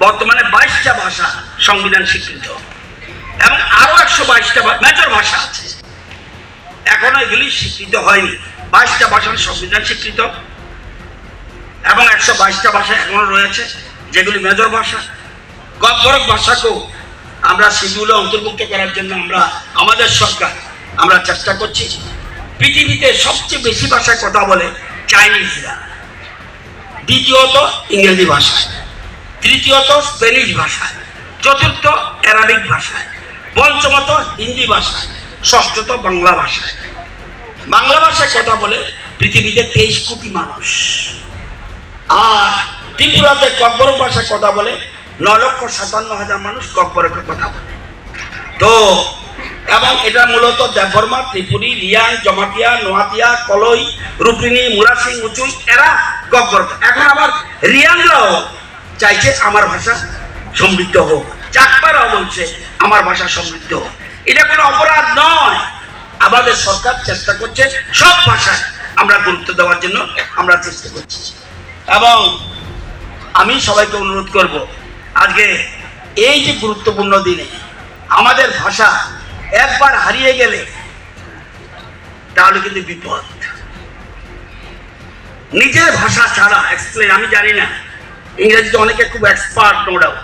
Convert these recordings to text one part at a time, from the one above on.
ভাষা সংবিধান স্বীকৃত। এবং আরও একশো বাইশটা মেজর ভাষা আছে। এখনও এগুলি স্বীকৃত হয়নি। বাইশটা ভাষার সংবিধান স্বীকৃত। এবং একশো বাইশটা ভাষা এখনও রয়েছে, যেগুলি মেজর ভাষা। গব্বরক ভাষাকেও আমরা শিডিউলে অন্তর্ভুক্ত করার জন্য আমরা, আমাদের সরকার আমরা চেষ্টা করছি। পৃথিবীতে সবচেয়ে বেশি ভাষায় কথা বলে চাইনিজরা। দ্বিতীয়ত ইংরেজি ভাষায় তৃতীয়ত স্পেনিশ ভাষায়, চতুর্থ অ্যারাবিক ভাষায়, পঞ্চমত হিন্দি ভাষায়, ষষ্ঠত বাংলা ভাষায়। বাংলা ভাষায় কথা বলে পৃথিবীতে তেইশ কোটি মানুষ। আর ত্রিপুরাতে কব্বরক ভাষায় কথা বলে ন লক্ষ সাতান্ন হাজার মানুষ কব্বরকের কথা বলে। তো, এবং এটা মূলত দেবর্মা ত্রিপুরী, রিয়াং, জমাতিয়া, নোয়াতিয়া, কলই রূপিনী মুরাসিং উচুই এরা গব্বর এখন আবার রিয়াংরাও চাইছে আমার ভাষা সমৃদ্ধ হোক। চাকপারাও বলছে আমার ভাষা সমৃদ্ধ হোক। এটা কোনো অপরাধ নয়। আমাদের সরকার চেষ্টা করছে সব ভাষায় আমরা গুরুত্ব দেওয়ার জন্য আমরা চেষ্টা করছি। এবং আমি সবাইকে অনুরোধ করব, আজকে এই যে গুরুত্বপূর্ণ দিনে আমাদের ভাষা একবার হারিয়ে গেলে তাহলে কিন্তু বিপদ। নিজের ভাষা ছাড়া এক্সপ্লেন আমি জানি না ইংরেজিতে অনেকে খুব expert no doubt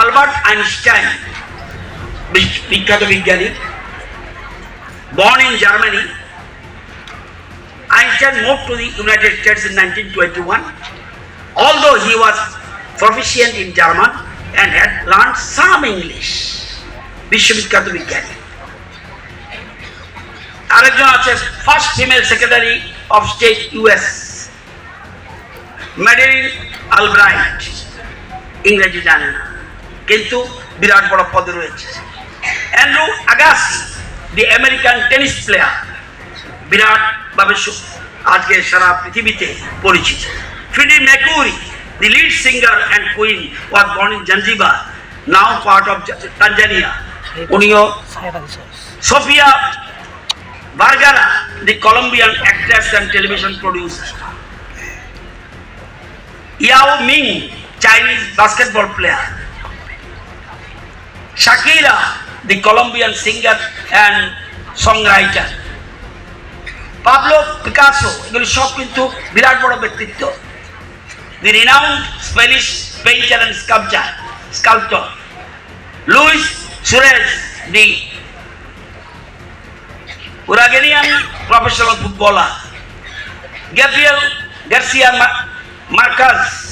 Albert Einstein বিখ্যাত বিজ্ঞানী born in Germany Einstein moved to the United States in 1921. Although he was proficient in German and had learned some English. বিশ্ববিখ্যাত বিজ্ঞানী আরেকজন আছে first female secretary of state US Madeleine Albright. ইংরেজি জানে না। কিন্তু বিরাট বড় পদে রয়েছে। Andrew Agassi, the American tennis player. বিরাট ভাবে আজকে সারা পৃথিবীতে পরিচিত। Freddie Mercury, the lead singer and Queen, was born in Zanzibar now part of Tanzania. উনিও Sofia Vergara, the Colombian actress and television producer. Yao Ming Chinese basketball player Shakira the Colombian singer and songwriter Pablo Picasso এগুলি সব কিন্তু বিরাট বড় ব্যক্তিত্ব। The renowned Spanish painter and sculpture sculpture Luis Suarez the Uruguayan professional footballer Gabriel Garcia Marcus